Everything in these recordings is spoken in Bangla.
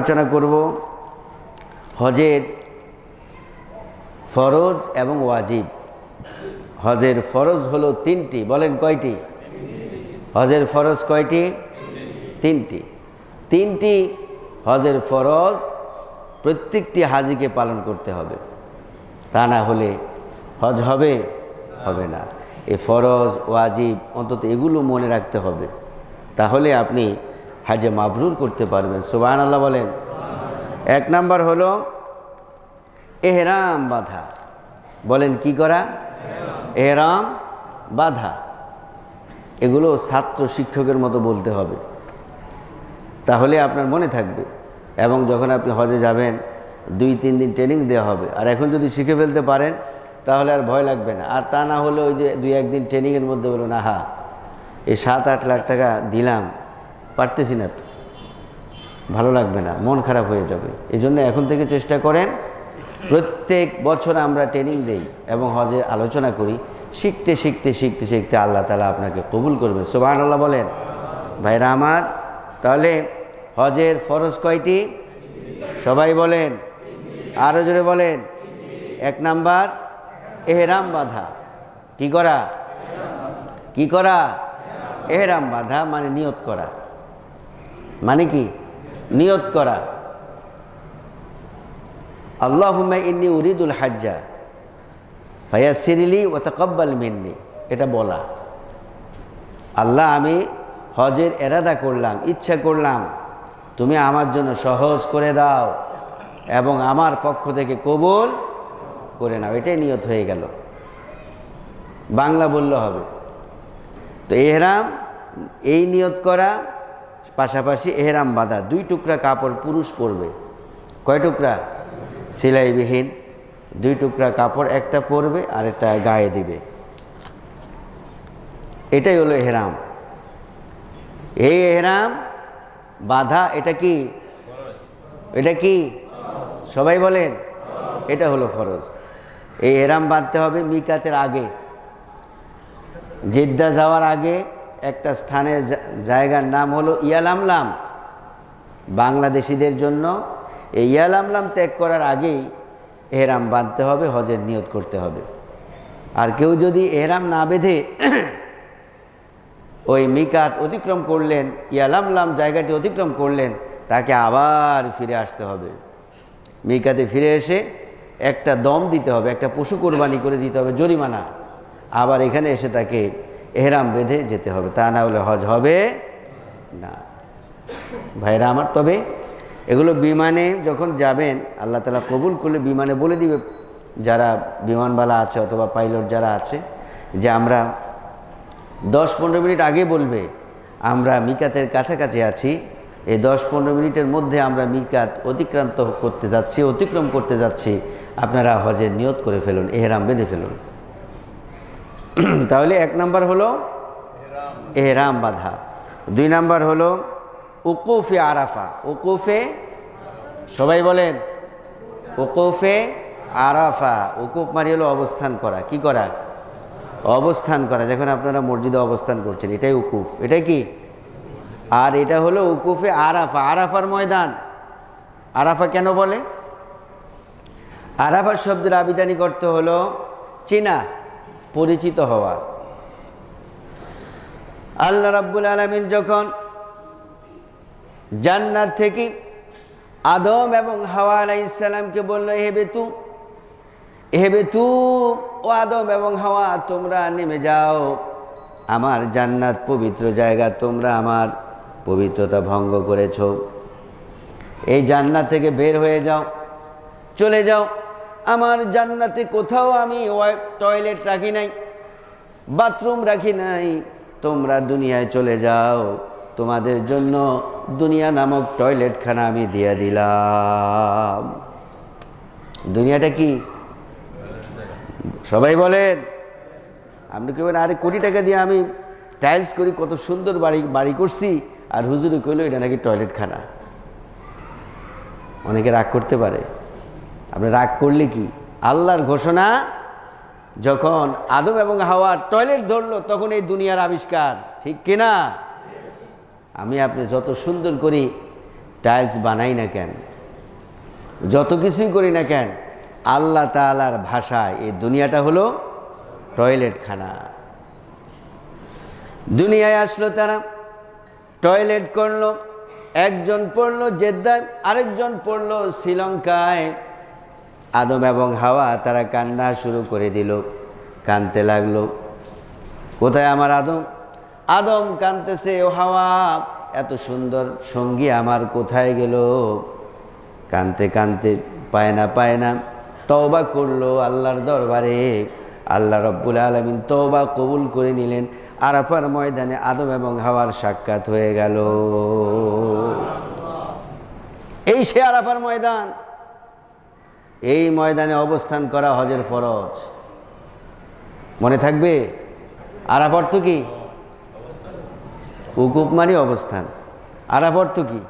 আলোচনা করব হজের ফরজ এবং ওয়াজিব। হজের ফরজ হলো তিনটি, বলেন কয়টি? হজের ফরজ কয়টি? তিনটি। তিনটি, হজের ফরজ প্রত্যেকটি হাজিকে পালন করতে হবে। তা না হলে হজ হবে হবে না। এ ফরজ, ওয়াজিব, অন্তত এগুলো মনে রাখতে হবে। তাহলে আপনি হাজে মাবরুর করতে পারবেন। সুবাহ আল্লাহ বলেন। এক নাম্বার হলো এহরাম বাধা। বলেন কি করা? এহরাম বাধা। এগুলো ছাত্র শিক্ষকের মতো বলতে হবে। তাহলে আপনার মনে থাকবে। এবং যখন আপনি হজে যাবেন, দুই, তিন দিন ট্রেনিং দেওয়া হবে। আর এখন যদি শিখে ফেলতে পারেন, তাহলে আর ভয় লাগবে না। আর তা না হলে ওই যে দুই, একদিন ট্রেনিংয়ের মধ্যে বলুন, আহা, এই সাত, আট লাখ টাকা দিলাম পারতেছি না তো। ভালো লাগবে না, মন খারাপ হয়ে যাবে। এই জন্য এখন থেকে চেষ্টা করেন, প্রত্যেক বছর আমরা ট্রেনিং দেই এবং হজের আলোচনা করি। শিখতে শিখতে শিখতে শিখতে আল্লাহ তালা আপনাকে কবুল করবে। সোবাহ আল্লাহ বলেন, ভাইরা আমার, তাহলে হজের ফরজ কয়টি? সবাই বলেন আরও জোরে বলেন, এক নাম্বার, এহরাম বাধা। কি করা? কি করা? এহরাম বাধা মানে নিয়ত করা। মানে কি? নিয়ত করা। আল্লাহুম্মা ইন্নি উরিদুল হাজ্জা ভাইয়া সিরিলি ও তকব্বাল মিন্নি। এটা বলা। আল্লাহ, আমি হজের এরাদা করলাম, ইচ্ছা করলাম, তুমি আমার জন্য সহজ করে দাও এবং আমার পক্ষ থেকে কবুল করে নাও। এটাই নিয়ত হয়ে গেল। বাংলা বললে হবে। তো এহরাম, এই নিয়ত করা পাশাপাশি এহরাম বাঁধা। দুই টুকরা কাপড় পুরুষ পরবে। কয় টুকরা? সেলাইবিহীন। দুই টুকরা কাপড় একটা পরবে, আর একটা গায়ে দিবে। এটাই হলো এহরাম। এই এহরাম বাধা, এটা কি? এটা কি? সবাই বলেন। এটা হলো ফরজ। এই এহরাম বাঁধতে হবে মিকাতের আগে। জেদ্দা যাওয়ার আগে একটা স্থানের জায়গার নাম হলো ইয়ালামলাম বাংলাদেশিদের জন্য এই ইয়ালামলাম ত্যাগ করার আগেই এহরাম বাঁধতে হবে, হজের নিয়ত করতে হবে। আর কেউ যদি এহরাম না বেঁধে ওই মিকাত অতিক্রম করলেন ইয়ালামলাম জায়গাটি অতিক্রম করলেন, তাকে আবার ফিরে আসতে হবে। মিকাতে ফিরে এসে একটা দম দিতে হবে, একটা পশু কোরবানি করে দিতে হবে জরিমানা। আবার এখানে এসে তাকে এহরাম বেঁধে যেতে হবে, তা না হলে হজ হবে না। ভাইরা আমার, তবে এগুলো বিমানে যখন যাবেন, আল্লাহ তালা কবুল করলে বিমানে বলে দিবে, যারা বিমানবালা আছে অথবা পাইলট যারা আছে, যে আমরা দশ পনেরো মিনিট আগে বলবে, আমরা মিকাতের কাছাকাছি আছি, এই দশ পনেরো মিনিটের মধ্যে আমরা মিকাত অতিক্রান্ত করতে যাচ্ছি, অতিক্রম করতে যাচ্ছি, আপনারা হজের নিয়ত করে ফেলুন, এহরাম বেঁধে ফেলুন। তাহলে এক নাম্বার হলো এহরাম বাধা। দুই নাম্বার হলো উকুফে আরাফা। উকুফে, সবাই বলেন, উকুফে আরাফা। উকুফ মারি হলো অবস্থান করা। কি করা? অবস্থান করা। যখন আপনারা মসজিদে অবস্থান করছেন, এটাই উকুফ। এটাই কি? আর এটা হলো উকুফে আরাফা। আরাফার ময়দান। আরাফা কেন বলে? আরাফার শব্দের আবিধানিক অর্থ হলো চেনা। পরিচিত হওয়া। আল্লাহ রাব্বুল আলমিন যখন জান্নাত থেকে আদম এবং হাওয়া আলাই আলাইসাল্লামকে বলল, হে বেতু হে বেতু, ও আদম এবং হাওয়া, তোমরা নেমে যাও। আমার জান্নাত পবিত্র জায়গা, তোমরা আমার পবিত্রতা ভঙ্গ করেছ। এই জান্নাত থেকে বের হয়ে যাও, চলে যাও। আমার জান্নাতে কোথাও আমি টয়লেট রাখি নাই বাথরুম রাখি নাই, তোমরা দুনিয়ায় চলে যাও। তোমাদের জন্য দুনিয়া নামক টয়লেটখানা আমি দিয়ে দিলাম। দুনিয়াটা কি? সবাই বলেন। আপনি কেবেন আরে কোটি টাকা দিয়ে আমি টাইলস করি, কত সুন্দর বাড়ি বাড়ি করছি, আর হুজুরে কইলো এটা নাকি টয়লেটখানা অনেকে রাগ করতে পারে। আপনি রাগ করলে কি? আল্লাহর ঘোষণা, যখন আদম এবং হাওয়ার টয়লেট ধরলো, তখন এই দুনিয়ার আবিষ্কার, ঠিক কিনা? আমি আপনি যত সুন্দর করি টাইলস বানাই না কেন, যত কিছুই করি না কেন, আল্লাহ তালার ভাষায় এই দুনিয়াটা হলো টয়লেট খানা দুনিয়ায় আসলো তারা, টয়লেট করল, একজন পড়ল জেদ্দায়, আরেকজন পড়ল শ্রীলঙ্কায়। আদম এবং হাওয়া তারা কান্না শুরু করে দিল, কানতে লাগল। কোথায় আমার আদম? আদম কানতেছে, ও হাওয়া, এত সুন্দর সঙ্গী আমার কোথায় গেল? কানতে কানতে পায় না পায় না, তওবা করল আল্লাহর দরবারে। আল্লাহ রব্বুল আলমিন তওবা কবুল করে নিলেন। আরাফার ময়দানে আদম এবং হাওয়ার সাক্ষাৎ হয়ে গেল। এই সে আরাফার ময়দান। এই ময়দানে অবস্থান করা হজের ফরজ। মনে থাকবে? আরাফ অর্থ কি? উকুপ মানে অবস্থান। আরাফ অর্থ কি?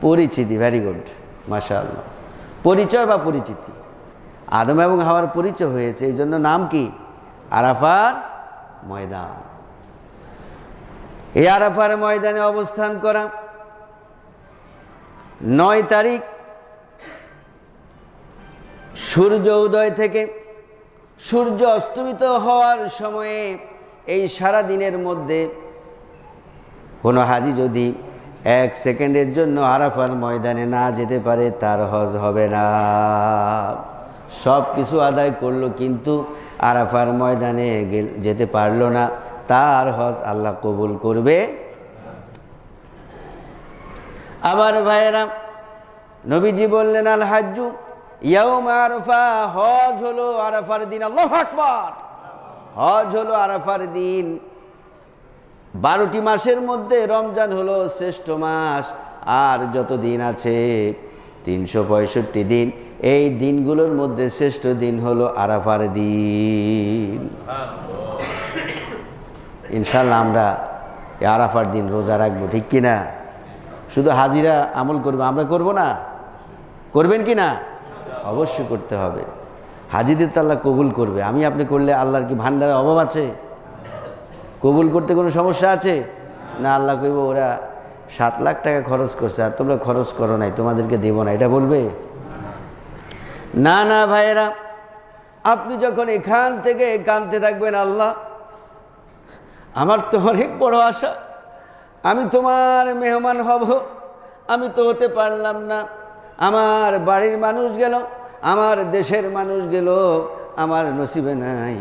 পরিচিতি ভেরি গুড আল্লাহ পরিচয় বা পরিচিতি। আদম এবং হাওয়ার পরিচয় হয়েছে, এই জন্য নাম কি? আরাফার ময়দান। এই আরাফার ময়দানে অবস্থান করা নয় তারিখ সূর্য উদয় থেকে সূর্য অস্তমিত হওয়ার সময়ে এই সারা দিনের মধ্যে কোনো হাজি যদি এক সেকেন্ডের জন্য আরাফার ময়দানে না যেতে পারে, তার হজ হবে না। সব কিছু আদায় করল, কিন্তু আরাফার ময়দানে যেতে পারল না। তার হজ আল্লাহ কবুল করবে। আমার ভাইয়েরা, নবীজি বললেন আল হাজ্জু ইয়াউম আরাফা, হজ হলো আরাফার দিন, আল্লাহ আকবার। হজ হলো আরাফার দিন। বারোটি মাসের মধ্যে রমজান হলো শ্রেষ্ঠ মাস, আর যত দিন আছে, তিনশো পঁয়ষট্টি দিন। এই দিনগুলোর মধ্যে শ্রেষ্ঠ দিন হলো আরাফার দিন। ইনশাল্লাহ আমরা আরাফার দিন রোজা রাখব, ঠিক কি না শুধু হাজিরা আমল করব, আমরা করব না? করবেন কি না অবশ্যই করতে হবে। হাজিদের তো আল্লাহ কবুল করবে। আমি আপনি করলে আল্লাহর কি ভান্ডারের অভাব আছে? কবুল করতে কোনো সমস্যা আছে? না, আল্লাহ কইব, ওরা সাত লাখ টাকা খরচ করছে আর তোমরা খরচ করো নাই, তোমাদেরকে দেবো না। এটা বলবে? না না, ভাইয়েরা, আপনি যখন এখান থেকে কানতে থাকবেন আল্লাহ, আমার তো অনেক বড় আশা। আমি তোমার মেহমান হব, আমি তো হতে পারলাম না। আমার বাড়ির মানুষ গেল, আমার দেশের মানুষ গেল, আমার নসিবে নাই।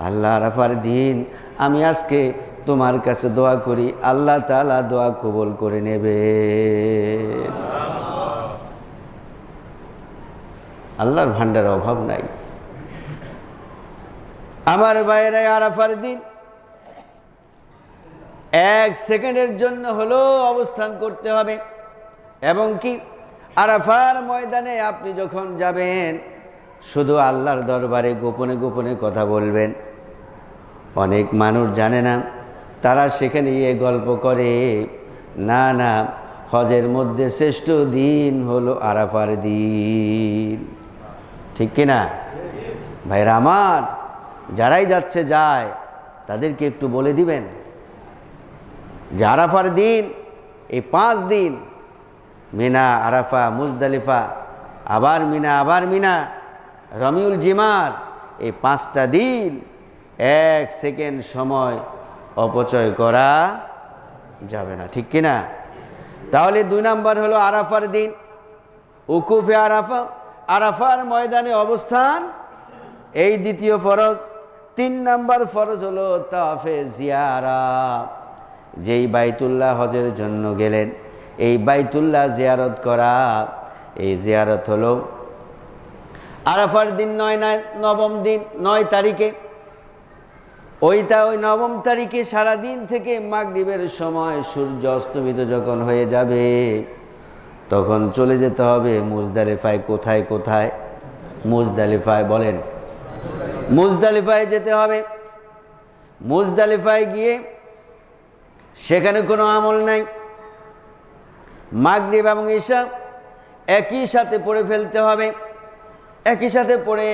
আল্লাহ রাফার দিন, আমি আজকে তোমার কাছে দোয়া করি, আল্লাহ তালা দোয়া কবল করে নেবে। আল্লাহর ভান্ডার অভাব নাই। আমার বাইরে আরাফার দিন, এক সেকেন্ডের জন্য হলো অবস্থান করতে হবে। এবং কি? আরাফার ময়দানে আপনি যখন যাবেন, শুধু আল্লাহর দরবারে গোপনে গোপনে কথা বলবেন। অনেক মানুষ জানে না, তারা সেখানে গিয়ে গল্প করে, না না, হজের মধ্যে শ্রেষ্ঠ দিন হলো আরাফার দিন। ঠিক কিনা ভাইরা আমার, যারাই যাচ্ছে যায়, তাদেরকে একটু বলে দিবেন যে আরাফার দিন, এই পাঁচ দিন মিনা, আরাফা, মুজদালিফা, আবার মিনা আবার মিনা, রমিউল জিমার, এই পাঁচটা দিন এক সেকেন্ড সময় অপচয় করা যাবে না, ঠিক কিনা? তাহলে দুই নাম্বার হলো আরাফার দিন। উকুফে আরাফা, আরাফার ময়দানে অবস্থান, এই দ্বিতীয় ফরজ। তিন নাম্বার ফরজ হলো তাফে জিয়ারা, যেই বাইতুল্লাহ হজের জন্য গেলেন। এই বাইতুল্লাহ জিয়ারত করা, এই জিয়ারত হলো আরাফার দিন নয় নয় নবম দিন নয় তারিখে। ওইটা ওই নবম তারিখে সারা দিন থেকে মাগরিবের সময় সূর্য অস্তমিত যখন হয়ে যাবে, তখন চলে যেতে হবে মুজদালিফায়। কোথায় কোথায়? মুজদালিফায় বলেন। মুজদালিফায় যেতে হবে। মুজদালিফায় গিয়ে সেখানে কোনো আমল নাই। মাগরিব এবং ঈশা একই সাথে পড়ে ফেলতে হবে। একই সাথে পড়ে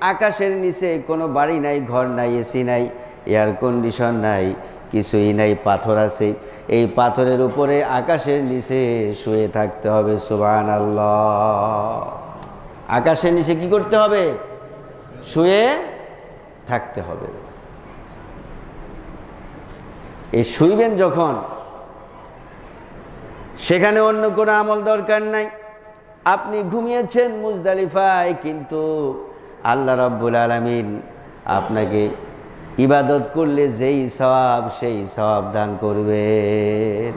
আকাশের নিচে কোনো বাড়ি নাই, ঘর নাই, এসি নাই এয়ার কন্ডিশন নাই, কিছুই নাই, পাথর আছে। এই পাথরের উপরে আকাশের নিচে শুয়ে থাকতে হবে সুবান আল্লাহ আকাশের নিচে কি করতে হবে? শুয়ে থাকতে হবে। এই শুইবেন যখন সেখানে অন্য কোনো আমল দরকার নাই। আপনি ঘুমিয়েছেন মুজদালিফায়, কিন্তু আল্লাহ রব্বুল আলমিন আপনাকে ইবাদত করলে যেই সব সেই সব দান করবেন।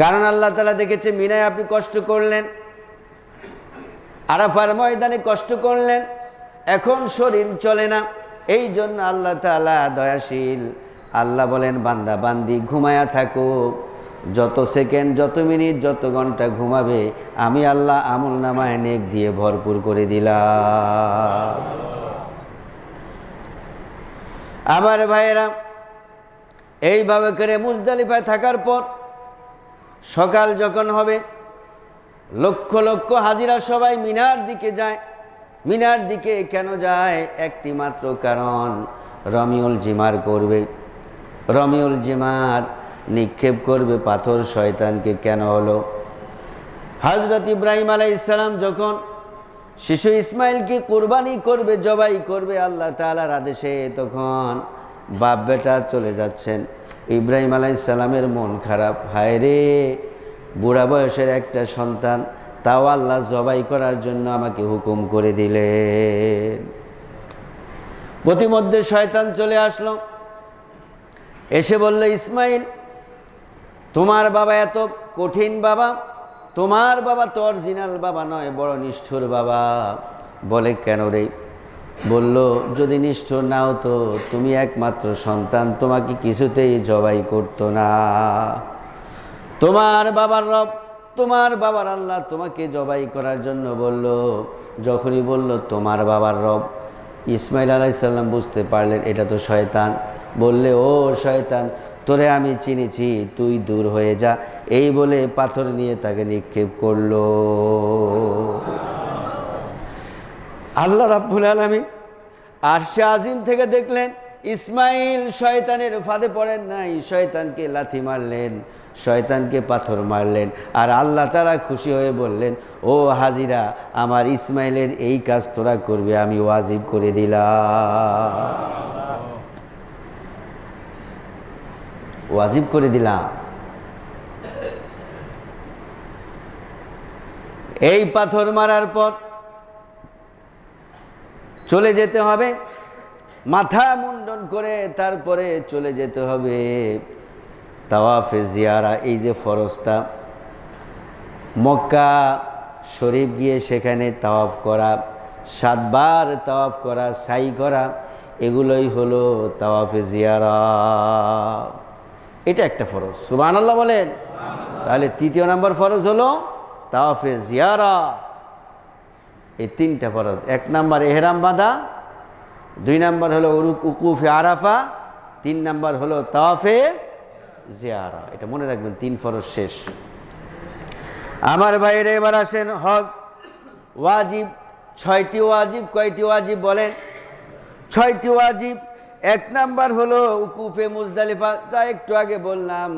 কারণ আল্লাহ তালা দেখেছে, মিনায় আপনি কষ্ট করলেন, আরাফার ময়দানে কষ্ট করলেন, এখন শরীর চলে না। এই জন্য আল্লাহ তালা দয়াশীল আল্লাহ বলেন, বান্দা, বান্দি, ঘুমায়া থাকো। যত সেকেন্ড, যত মিনিট, যত ঘণ্টা ঘুমাবে, আমি আল্লাহ আমল নামায় নেক দিয়ে ভরপুর করে দিলাম। আবার ভাইয়েরা, এইভাবে করে মুজদালিফায় থাকার পর সকাল যখন হবে, লক্ষ লক্ষ হাজিরা সবাই মিনার দিকে যায়। মিনার দিকে কেন যায়? একটি মাত্র কারণ রমিউল জিমার করবে। রমিউল জিমার নিক্ষেপ করবে পাথর শয়তানকে কেন হলো? হজরত ইব্রাহিম আলাই ইসলাম যখন শিশু ইসমাইলকে কোরবানি করবে, জবাই করবে, আল্লাহ তালার আদেশে তখন বাপ বেটা চলে যাচ্ছেন। ইব্রাহিম আলাইসাল্লামের মন খারাপ। হায় রে, বুড়া বয়সের একটা সন্তান, তাও আল্লাহ জবাই করার জন্য আমাকে হুকুম করে দিলেন। প্রতিমধ্যে শয়তান চলে আসলো। এসে বলল, ইসমাইল, তোমার বাবা এত কঠিন বাবা, তোমার বাবা তো অরিজিনাল বাবা নয়, বড় নিষ্ঠুর বাবা। বলে, কেন রে? বলল, যদি নিষ্ঠুর নাও তো তুমি একমাত্র সন্তান, তোমাকে কিছুতেই জবাই করতো না। তোমার বাবার রব, তোমার বাবার আল্লাহ তোমাকে জবাই করার জন্য বলল, যখনই বলল তোমার বাবার রব, ইসমাইল আলাইসাল্লাম বুঝতে পারলেন, এটা তো শয়তান। বললে, ও শয়তান, তোরে আমি চিনেছি, তুই দূর হয়ে যা। এই বলে পাথর নিয়ে তাকে নিক্ষেপ করল। আল্লাহ রাব্বুল আলমী আর সে আজিম থেকে দেখলেন, ইসমাইল শয়তানের ফাঁদে পড়েন নাই, শয়তানকে লাথি মারলেন, শয়তানকে পাথর মারলেন, আর আল্লাহ তালা খুশি হয়ে বললেন, ও হাজিরা, আমার ইসমাইলের এই কাজ তোরা করবে, আমি ওয়াজিব করে দিলাম। ওয়াজিব করে দিলাম। এই পাথর মারার পর চলে যেতে হবে, মাথা মুন্ডন করে তারপরে চলে যেতে হবে। তাওয়াফে জিয়ারা, এই যে ফরজটা, মক্কা শরীফ গিয়ে সেখানে তাওয়াফ করা, সাতবার তাওয়াফ করা, সাই করা, এগুলোই হলো তাওয়াফে জিয়ারা। এটা একটা ফরজ। সুবান আল্লাহ বলেন। তাহলে তৃতীয় নম্বর ফরজ হলো তাওয়াফে জিয়ারা। এই তিনটা ফরজ। এক নাম্বার এহরাম বাঁধা, দুই নাম্বার হলো উরুক, উকুফে আরাফা, তিন নাম্বার হলো তাওয়াফে জিয়ারা। এটা মনে রাখবেন, তিন ফরজ শেষ। আমার বাইরে এবার আসেন হজ। ওয়াজিব, ছয়টি ওয়াজিব, কয়টি ওয়াজিব বলেন? ছয়টি ওয়াজিব এক নাম্বার হলো উকুফে মুজদালিফা, যা একটু আগে বললাম,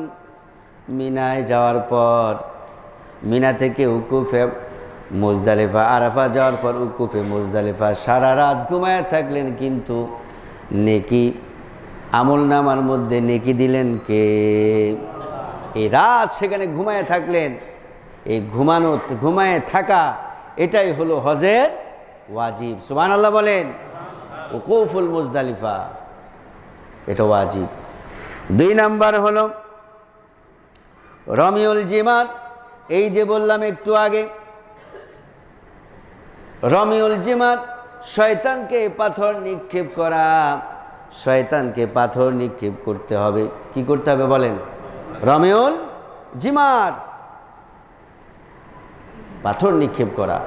মিনায় যাওয়ার পর, মিনা থেকে উকুফে মুজদালিফা, আরাফা যাওয়ার পর উকুফে মুজদালিফা, সারা রাত ঘুমায় থাকলেন কিন্তু নেকি আমল নামার মধ্যে নেকি দিলেন কে? এই রাত সেখানে ঘুমায় থাকলেন এই ঘুমানো, ঘুমায় থাকা, এটাই হলো হজের ওয়াজিব। সুমান আল্লাহ বলেন, উকুফুল মুজদালিফা। এটা ওয়াজিব। দুই নাম্বার হলো রমিউল জিমার, এই যে বললাম একটু আগে, রমিউল জিমার, শয়তানকে পাথর নিক্ষেপ করা, শয়তানকে পাথর নিক্ষেপ করতে হবে। কি করতে হবে বলেন? রমিউল জিমার, পাথর নিক্ষেপ করা।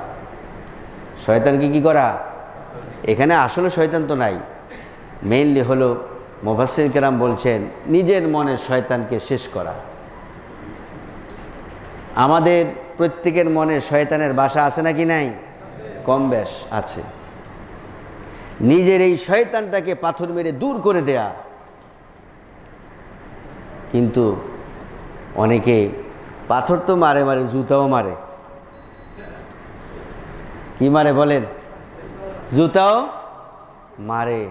শয়তানকে কি করা? এখানে আসলে শয়তান তো নাই। মেইনলি হলো মোফাসির কেরাম বলছেন, নিজের মনের শয়তানকে শেষ করা। আমাদের প্রত্যেকের মনে শয়তানের বাসা আছে নাকি নাই? কম বেশ আছে। নিজের এই শয়তানটাকে পাথর মেরে দূর করে দেয়া। কিন্তু অনেকে পাথর তো মারে মারে, জুতাও মারে। কি মারে বলেন? জুতাও মারে।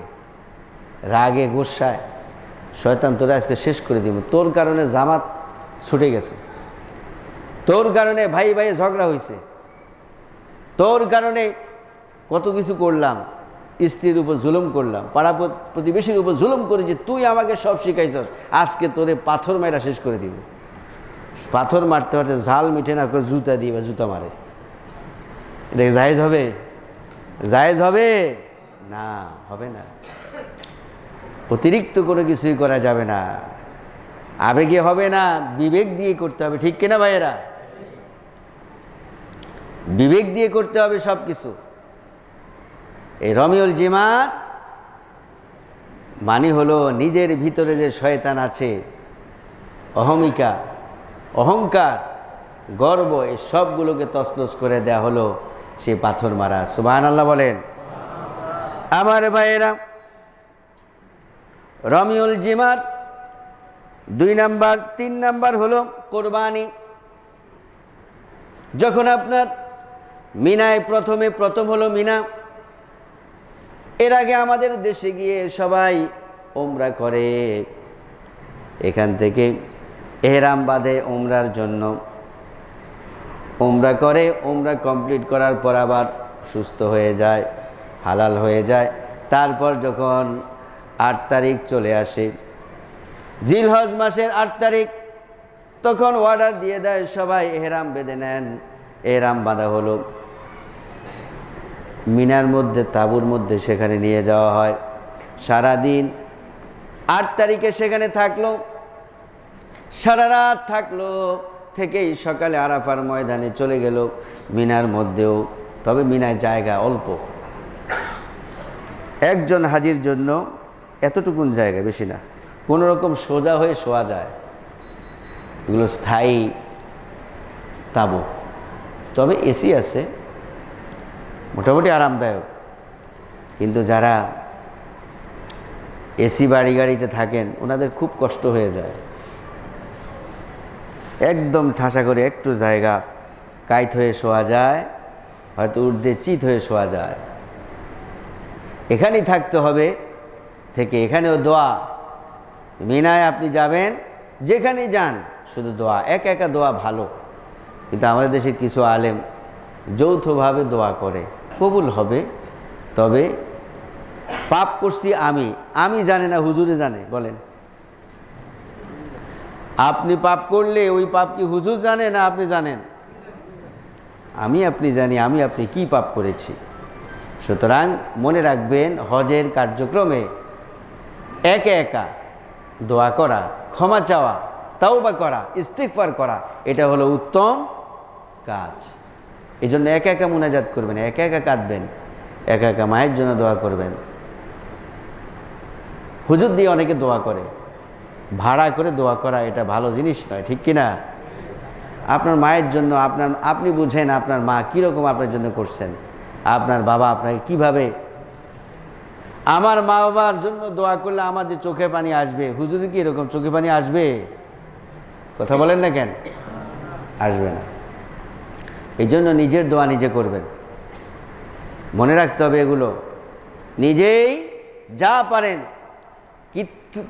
রাগে গোসায় শয়তান, তোরা আজকে শেষ করে দিব। তোর কারণে জামাত ছুটে গেছে। তোর কারণে ভাই ভাই ঝগড়া হয়েছে তোর কারণে কত কিছু করলাম, স্ত্রীর উপর জুলুম করলাম, পাড়া প্রতিবেশীর উপর জুলুম করে যে তুই আমাকে সব শিখাইছস, আজকে তোরে পাথর মারা শেষ করে দিব। পাথর মারতে মারতে ঝাল মিঠে না করে জুতা দিয়ে বা জুতা মারে। এটা জায়েজ হবে? জায়েজ হবে? না হবে না। অতিরিক্ত কোনো কিছুই করা যাবে না। আবেগে হবে না, বিবেক দিয়ে করতে হবে, ঠিক কিনা ভাইয়েরা? বিবেক দিয়ে করতে হবে সব কিছু এই রমিউল জিমার মানে হলো নিজের ভিতরে যে শয়তান আছে, অহমিকা, অহংকার, গর্ব, এই সবগুলোকে তসনস করে দেয়া হলো সে পাথর মারা। সুবাহান আল্লাহ বলেন। আমার ভাইয়েরা রমিউল জিমার, দুই নাম্বার, তিন নাম্বার হলো কোরবানি। যখন আপনার মিনায় প্রথমে প্রথম হলো মিনা, এর আগে আমাদের দেশে গিয়ে সবাই ওমরা করে। এখান থেকে এহরাম বাঁধে ওমরার জন্য ওমরা করে ওমরা কমপ্লিট করার পর আবার সুস্থ হয়ে যায়, হালাল হয়ে যায়। তারপর যখন আট তারিখ চলে আসে। জিলহজ মাসের আট তারিখ, তখন অর্ডার দিয়ে দেয় সবাই, এহরাম বেঁধে নেন, এহরাম বাঁধা হলো। মিনার মধ্যে, তাঁবুর মধ্যে সেখানে নিয়ে যাওয়া হয়। সারাদিন আট তারিখে সেখানে থাকল। সারা রাত থাকল, থেকেই সকালে আরাফার ময়দানে চলে গেল। মিনার মধ্যেও, তবে মিনার জায়গা অল্প। একজন হাজির জন্য এতটুকুন জায়গা বেশি না। কোনো রকম সোজা হয়ে শোয়া যায়। এগুলো স্থায়ী তাবু। তবে এসি আছে। মোটামুটি আরামদায়ক। কিন্তু যারা এসি বাড়ি গাড়িতে থাকেন, ওনাদের খুব কষ্ট হয়ে যায়। একদম ঠাসা করে একটু জায়গা কাইত হয়ে শোয়া যায়, হয়তো উর্ধে চিত হয়ে শোয়া যায়। এখানেই থাকতে হবে। থেকে এখানেও দোয়া। মিনায় আপনি যাবেন, যেখানেই যান, শুধু দোয়া। এক একা দোয়া ভালো। কিন্তু আমাদের দেশের কিছু আলেম যৌথভাবে দোয়া করে। কবুল হবে। তবে পাপ করছি আমি। আমি জানি না, হুজুরে জানে। বলেন। আপনি পাপ করলে ওই পাপ কি হুজুর জানে না আপনি জানেন? আমি আপনি জানি, আমি আপনি কি পাপ করেছি? সুতরাং মনে রাখবেন, হজের কার্যক্রমে একে একা। দোয়া করা, ক্ষমা চাওয়া, তাওবা করা ইস্তিকবার করা, এটা হলো উত্তম কাজ। এই জন্য একা একা মোনাজাত করবেন, একা একা কাঁদবেন, একা একা মায়ের জন্য দোয়া করবেন। হুজুর দিয়ে অনেকে দোয়া করে, ভাড়া করে দোয়া করা এটা ভালো জিনিস নয়, ঠিক কি না আপনার মায়ের জন্য, আপনার, আপনি বুঝেন আপনার মা কীরকম আপনার জন্য করছেন। আপনার বাবা আপনাকে কীভাবে আমার মা বাবার জন্য দোয়া করলে আমার যে চোখে পানি আসবে। হুজুরে কি এরকম চোখে পানি আসবে? কথা বলেন না কেন? আসবে না। এই জন্য নিজের দোয়া নিজে করবেন। মনে রাখতে হবে এগুলো। নিজেই যা পারেন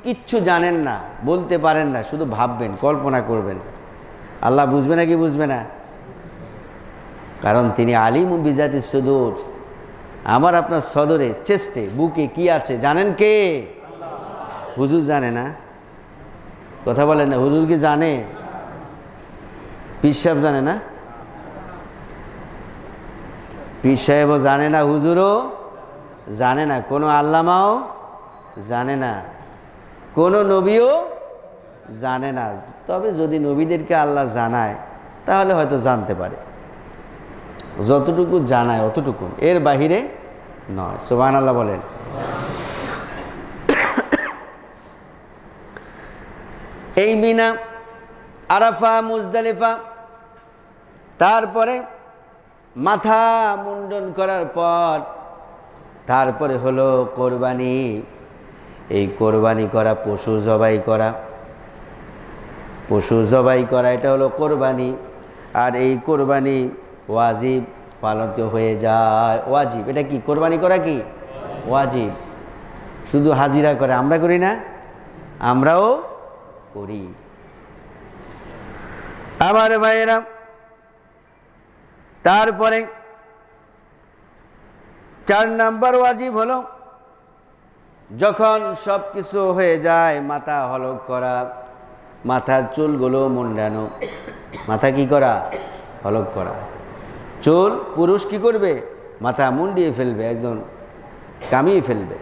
কিচ্ছু জানেন না, বলতে পারেন না, শুধু ভাববেন, কল্পনা করবেন। আল্লাহ বুঝবে না কি বুঝবে না? কারণ তিনি আলিম বিজাতি সুদূর। আমার আপনার সদরে চেস্টে বুকে কি আছে, জানেন কে? হুজুর জানে না। কথা বলেন না, হুজুর কি জানে? সাহেব জানে না? পীর সাহেবও জানে না, হুজুরও জানে না। কোনো আল্লামাও জানে না। কোনো নবীও জানে না। তবে যদি নবীদেরকে আল্লাহ জানায়, তাহলে হয়তো জানতে পারে। যতটুকু জানায় অতটুকু, এর বাহিরে নয়। সুবাহ আল্লাহ বলেন। এই মিনা, আরাফা, মুজদালিফা, তারপরে মাথা মুন্ডন করার পর তারপরে হলো কোরবানি। এই কোরবানি করা, পশু জবাই করা। পশু জবাই করা, এটা হলো কোরবানি। আর এই কোরবানি ওয়াজিব পালিত হয়ে যায়। ওয়াজিব, এটা কি? কোরবানি করা কি? ওয়াজিব। শুধু হাজিরা করে, আমরা করি না? আমরাও করি। আমার ভাইয়েরা, তারপরে চার নাম্বার ওয়াজিব হলো, যখন সব কিছু হয়ে যায়, মাথা হলক করা, মাথার চুলগুলো মুন্ডানো। মাথা কি করা? হলক করা। চুল পুরুষ কি করবে? মাথা মুন্ডিয়ে ফেলবে, একদম কামিয়ে ফেলবে।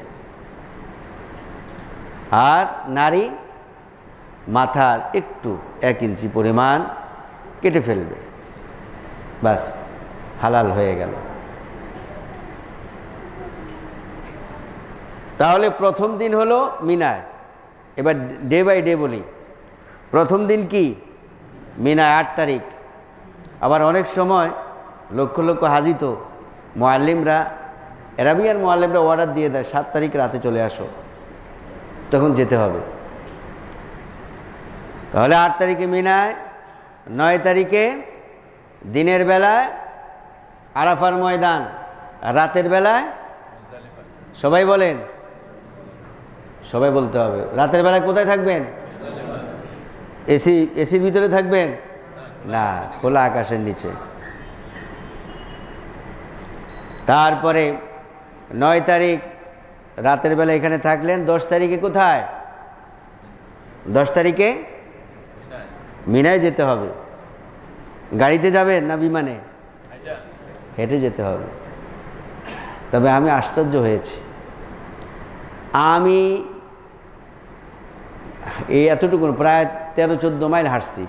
আর নারী মাথার একটু এক ইঞ্চি পরিমাণ কেটে ফেলবে। বাস, হালাল হয়ে গেল। তাহলে প্রথম দিন হলো মিনায়। এবার ডে বাই ডে বলি। প্রথম দিন কি? মিনায় আট তারিখ। আবার অনেক সময় লক্ষ লক্ষ হাজিত মোয়াল্লিমরা অ্যারাবিয়ান মোয়াল্লিমরা অর্ডার দিয়ে দেয়, সাত তারিখ রাতে চলে আসো। তখন যেতে হবে। তাহলে আট তারিখে মিনায়, নয় তারিখে দিনের বেলায় আরাফার ময়দান রাতের বেলায় সবাই বলেন, সবাই বলতে হবে। রাতের বেলায় কোথায় থাকবেন? এসি, এসির ভিতরে থাকবেন? না, খোলা আকাশের নিচে। তারপরে নয় তারিখ রাতের বেলা এখানে থাকলেন, দশ তারিখে কোথায়? দশ তারিখে মিনায় যেতে হবে। গাড়িতে যাবেন না বিমানে? হেঁটে যেতে হবে। তবে আমি আশ্চর্য হয়েছি। আমি এই এতটুকু প্রায় তেরো, চোদ্দ মাইল হাঁটছি।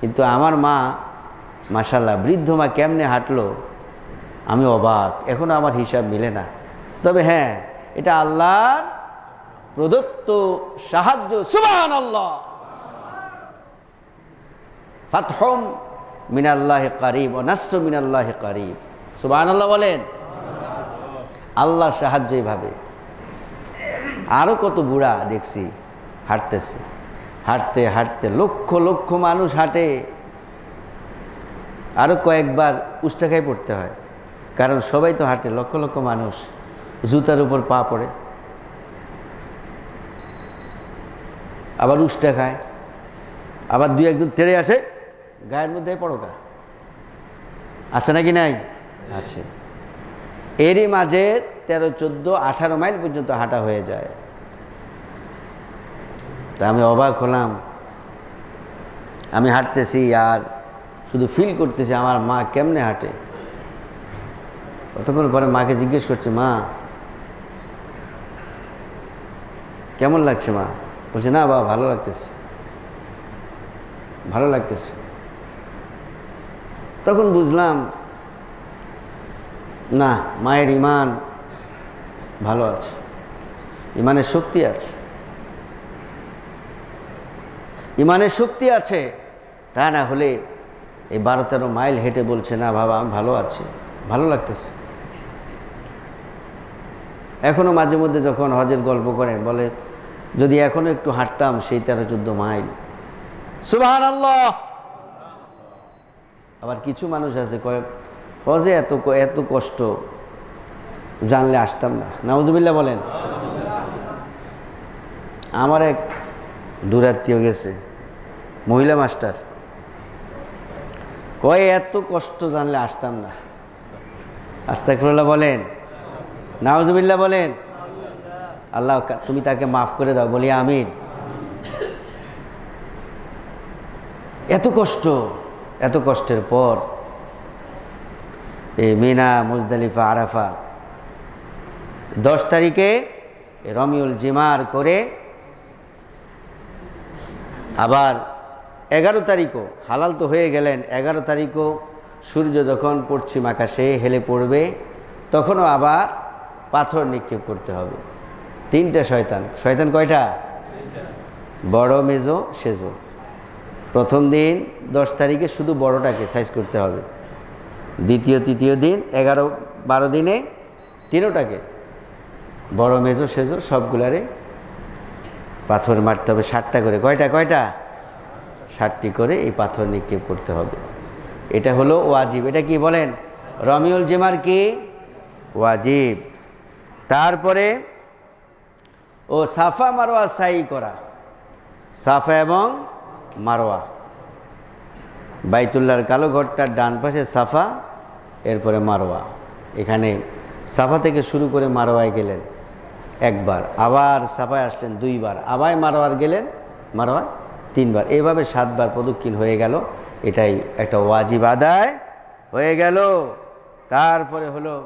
কিন্তু আমার মা মাসাল্লাহ বৃদ্ধ মা কেমনে হাঁটলো? আমি অবাক এখনও আমার হিসাব মিলে না। তবে হ্যাঁ এটা আল্লাহর প্রদত্ত সাহায্য সুবান আল্লাহ ফাতহম মিনাল্লাহ কারিব ও নাস্র মিনাল্লাহ কারিব সুবান আল্লাহ বলেন, আল্লাহর সাহায্য এইভাবে আরও কত বুড়া দেখছি, হাঁটতেছে। হাঁটতে হাঁটতে লক্ষ লক্ষ মানুষ হাঁটে। আরও কয়েকবার উষ্টাখায় পড়তে হয়। কারণ সবাই তো হাঁটে লক্ষ লক্ষ মানুষ জুতার উপর পা পড়ে। আবার উষ্টা খায় আবার দুই একজন তেড়ে আসে গায়ের মধ্যে পড়োকা আছে নাকি নাই? আছে। এরই মাঝে তেরো চোদ্দ আঠারো মাইল পর্যন্ত হাঁটা হয়ে যায়। তা আমি অবাক হলাম। আমি হাঁটতেছি আর শুধু ফিল করতেছি আমার মা কেমনে হাঁটে? কতক্ষণ পরে মাকে জিজ্ঞেস করছে, মা, কেমন লাগছে মা? বলছে, না, বাবা, ভালো লাগতেছে। ভালো লাগতেছে। তখন বুঝলাম, না, মায়ের ইমান ভালো আছে। ইমানের শক্তি আছে। ইমানের শক্তি আছে। তা না হলে এই বারো তেরো মাইল হেঁটে বলছে, না, বাবা, আমি ভালো আছি। ভালো লাগতেছে। এখনও মাঝে মধ্যে যখন হজের গল্প করেন, বলে, যদি এখনও একটু হাঁটতাম সেই তেরো চোদ্দ মাইল। সুবাহান আল্লাহ আবার কিছু মানুষ আছে কয়েক হজে এত এত কষ্ট, জানলে আসতাম না। নাউজুবিল্লাহ বলেন। আমার এক দূরাত্মীয় গেছে, মহিলা মাস্টার। কয়, এত কষ্ট জানলে আসতাম না। আস্তাকফিরুল্লাহ বলেন নাউজুবিল্লাহ বলেন, আল্লাহ তুমি তাকে মাফ করে দাও, বলি আমিন। এত কষ্ট, এত কষ্টের পর এই মিনা, মুজদালিফা, আরাফা দশ তারিখে রমিউল জিমার করে আবার এগারো তারিখও, হালাল তো হয়ে গেলেন, এগারো তারিখও সূর্য যখন পশ্চিম আকাশে হেলে পড়বে, তখনও আবার পাথর নিক্ষেপ করতে হবে। তিনটা শয়তান। শয়তান কয়টা? বড়, মেজো, সেজো। প্রথম দিন দশ তারিখে শুধু বড়টাকে সাইজ করতে হবে। দ্বিতীয়, তৃতীয় দিন, এগারো, বারো দিনে তেরোটাকে বড়, মেজো, সেজো সবগুলারে পাথর মারতে হবে ষাটটা করে। কয়টা কয়টা? ষাটটি করে এই পাথর নিক্ষেপ করতে হবে। এটা হলো ওয়াজিব। এটা কি বলেন? রমিউল জেমার কি? ওয়াজিব। তারপরে, ও সাফা মারোয়া সাই করা। সাফা এবং মারোয়া। বাইতুল্লাহর কালো ঘরটার ডান পাশে সাফা, এরপরে মারোয়া। এখানে সাফা থেকে শুরু করে মারোয়ায় গেলেন একবার। আবার সাফায় আসলেন দুইবার। আবার মারোয়ার গেলেন মারোয়া তিনবার। এভাবে সাতবার প্রদক্ষিণ হয়ে গেল। এটাই একটা ওয়াজিব আদায় হয়ে গেল। তারপরে হলো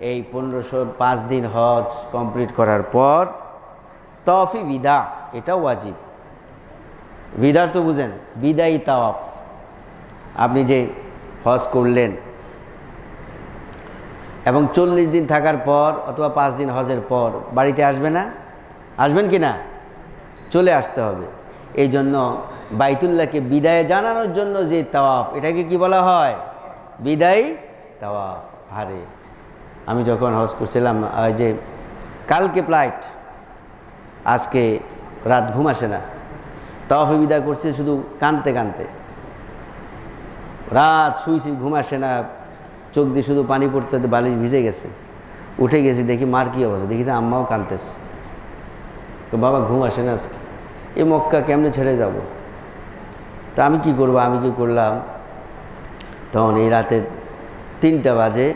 এই পনেরোশো পাঁচ দিন হজ কমপ্লিট করার পর তফি বিদা, এটা ওয়াজিব। বিদার তো বুঝেন বিদায়ী তাওয়াফ। আপনি যে হজ করলেন এবং চল্লিশ দিন থাকার পর অথবা পাঁচ দিন হজের পর বাড়িতে আসবে না? আসবেন কি না? চলে আসতে হবে। এই জন্য বাইতুল্লাহকে বিদায় জানানোর জন্য যে তাওয়াফ, এটাকে কি বলা হয়? বিদায়ী তাওয়াফ। আরে আমি যখন হজ করছিলাম যে কালকে ফ্লাইট আজকে রাত ঘুম আসে না। তাওয়াফে বিদায় করছে শুধু কানতে কানতে। রাত শুইছি ঘুম আসে না, চোখ দিয়ে শুধু পানি পড়তে বালিশ ভিজে গেছে। উঠে গেছি, দেখি মার কী অবস্থা, দেখি আম্মাও কানতেছে। তো বাবা, ঘুম আসে না আজকে। এই মক্কা কেমনে ছেড়ে যাব? তা আমি কি করব, আমি কি করলাম? তখন এই রাতে তিনটা বাজে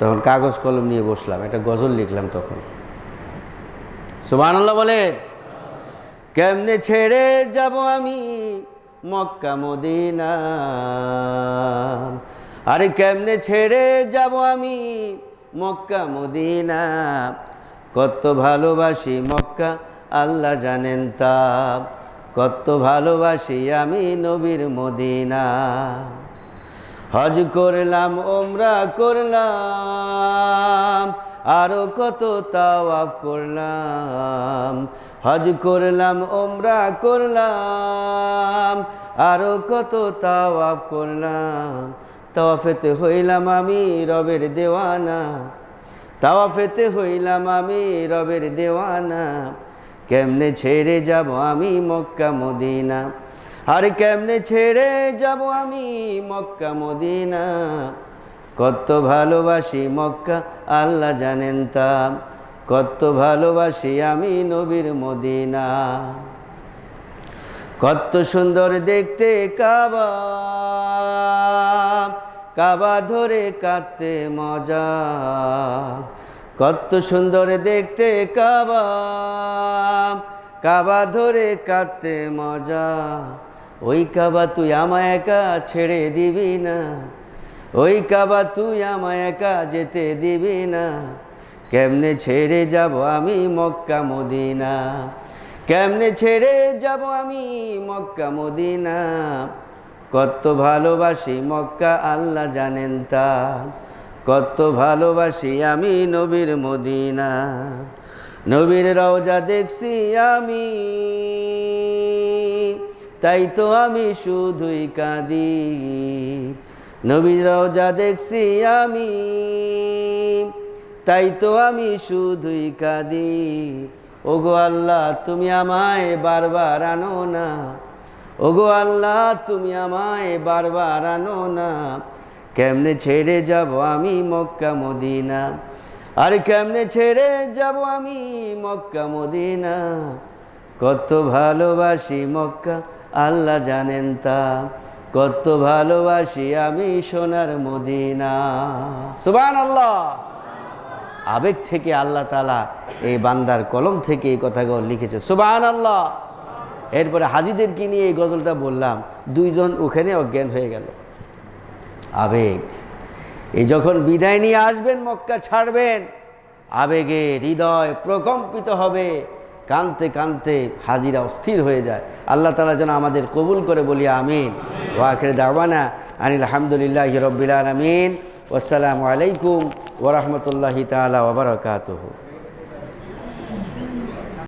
তখন কাগজ কলম নিয়ে বসলাম, একটা গজল লিখলাম তখন। সুবহানাল্লাহ বলে, কেমনে ছেড়ে যাব আমি মক্কা, মদিনা? আরে কেমনে ছেড়ে যাব আমি মক্কা, মদিনা? কত ভালোবাসি মক্কা, আল্লাহ জানেন তা। কত ভালোবাসি আমি নবীর মদিনা। হজ করলাম ওমরা করলাম, আরও কত তাওয়াফ করলাম। হজ করলাম ওমরা করলাম, আরও কত তাওয়াফ করলাম। তাওয়াফেতে হইলাম আমি রবের দেওয়ানা, তাওয়াফেতে হইলাম আমি রবের দেওয়ানা। কেমনে ছেড়ে যাব আমি মক্কা, মদিনা? আর কেমনে ছেড়ে যাব আমি মক্কা মদিনা? কত ভালোবাসি মক্কা, আল্লাহ জানেন তা। কত ভালোবাসি আমি নবীর মদিনা। কত সুন্দর দেখতে কাবা। কাবা ধরে কাঁদতে মজা। কত সুন্দর দেখতে কাবা। কাবা ধরে কাঁদতে মজা। ওই কাবা তুই আমায় একা ছেড়ে দিবি না। ওই কাবা তুই আমায় একা যেতে দিবি না। কেমনে ছেড়ে যাব আমি মক্কা মদিনা? কেমনে ছেড়ে যাব আমি মক্কা মদিনা? কত ভালোবাসি মক্কা আল্লাহ জানেন তা। কত ভালোবাসি আমি নবীর মদিনা। নবীর রওজা দেখছি আমি। তাই তো আমি শুধুই কাঁদি। নবীর রওজা দেখছি আমি, তাই তো আমি শুধুই কাঁদি। ওগো আল্লাহ, তুমি আমায় বারবার আনো না। ওগো আল্লাহ, তুমি আমায় বারবার আনো না। কেমনে ছেড়ে যাব আমি মক্কা মদিনা? আরে কেমনে ছেড়ে যাব আমি মক্কা মদিনা? কত ভালোবাসি মক্কা আল্লাহ জানেন তা। কত ভালোবাসি আমি সোনার মদিনা। সুবান আল্লাহ আবেগ থেকে আল্লাহ তালা এই বান্দার কলম থেকে এই কথাগুলো লিখেছে। সুবান আল্লাহ এরপরে হাজিদেরকে নিয়ে এই গজলটা বললাম। দুইজন ওখানে অজ্ঞান হয়ে গেল। আবেগ। এই যখন বিদায় নিয়ে আসবেন, মক্কা ছাড়বেন আবেগে হৃদয় প্রকম্পিত হবে। কানতে কানতে হাজিরা অস্থির হয়ে যায়। আল্লাহ তালা যেন আমাদের কবুল করে বলি, আমিন। ওয়াখের দাওয়ানা আনিল আলহামদুলিল্লাহ রব্বিল আলমিন। আসসালামু আলাইকুম ওরহমতুল্লাহি তালা ওবরাকাতহ